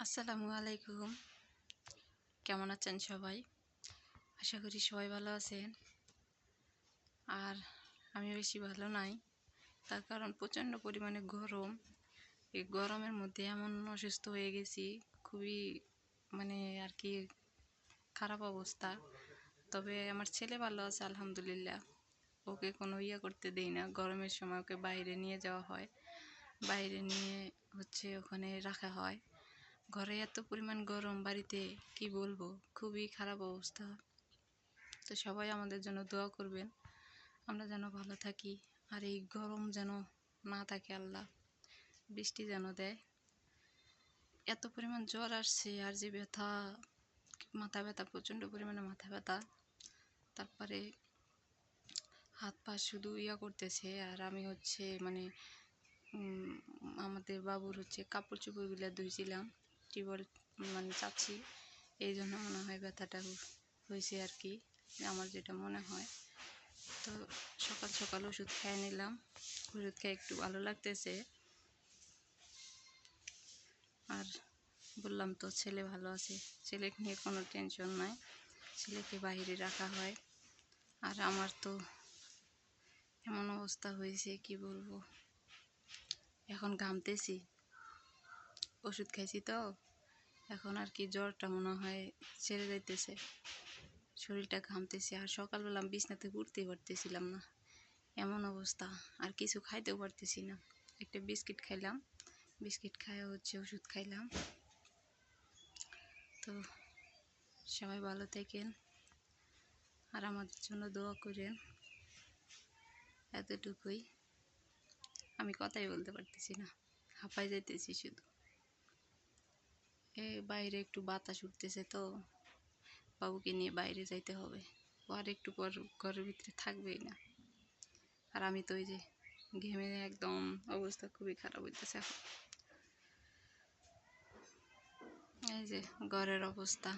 আসসালামু আলাইকুম। কেমন আছেন সবাই? আশা করি সবাই ভালো আছেন। আর আমি বেশি ভালো নাই। তার কারণ প্রচণ্ড পরিমাণে গরম। এই গরমের মধ্যে এমন অসুস্থ হয়ে গেছি, খুবই মানে আর কি খারাপ অবস্থা। তবে আমার ছেলে ভালো আছে, আলহামদুলিল্লাহ। ওকে কোনো ইয়ে করতে দেই না। গরমের সময় ওকে বাইরে নিয়ে যাওয়া হয়। বাইরে নিয়ে হচ্ছে ওখানে রাখা হয়। ঘরে এত পরিমাণ গরম বাড়িতে কি বলব? খুবই খারাপ অবস্থা। তো সবাই আমাদের জন্য দোয়া করবেন। আমরা যেন ভালো থাকি আর এই গরম যেন না থাকে আল্লাহ। বৃষ্টি যেন দেয়। এত পরিমাণ জ্বর আসছে আর যে ব্যথা, মাথা ব্যথা, প্রচণ্ড পরিমাণে মাথা ব্যথা। তারপরে হাত পা শুধু ইয়া করতেছে আর আমি হচ্ছে মানে আমাদের বাবুর হচ্ছে কাপড় চোপড়গুলো ধুইছিলাম। টিউবওয়েল মানে চাচ্ছি, এই জন্য মনে হয় ব্যথাটা হয়েছে আর কি, আমার যেটা মনে হয়। তো সকাল সকাল ওষুধ খেয়ে নিলাম, ওষুধ খেয়ে একটু ভালো লাগতেছে। আর বললাম তো ছেলে ভালো আছে, ছেলেকে নিয়ে কোনো টেনশন নাই, ছেলেকে বাইরে রাখা হয়। আর আমার তো এমন অবস্থা হয়েছে, কি বলব। এখন ঘামতেছি। ওষুধ খাইছি তো। এখন আর কি জ্বরটা মনে হয় ছেড়ে যাইতেছে। শরীরটা ঘামতেছে আর সকালবেলা বিছনাতে উঠতেই পারতেছিলাম না। এমন অবস্থা, আর কিছু খাইতেও পারতেছি না। একটা বিস্কিট খাইলাম। বিস্কিট খাইয়া হচ্ছে ওষুধ খাইলাম। তো সবাই ভালো থাকেন আর আমাদের জন্য দোয়া করেন। এতটুকুই। আমি কথাই বলতে পারতেছি না। হাঁপাই যাইতেছি শুধু। বাইরে একটু বাতাস উঠতেছে তো। বাবুকে নিয়ে বাইরে যাইতে হবে। ও আর একটু পর ঘরের ভিতরে থাকবেই না। আর আমি তো ওই যে ঘেমে একদম অবস্থা খুবই খারাপ হইতেছে এখন। এই যে ঘরের অবস্থা।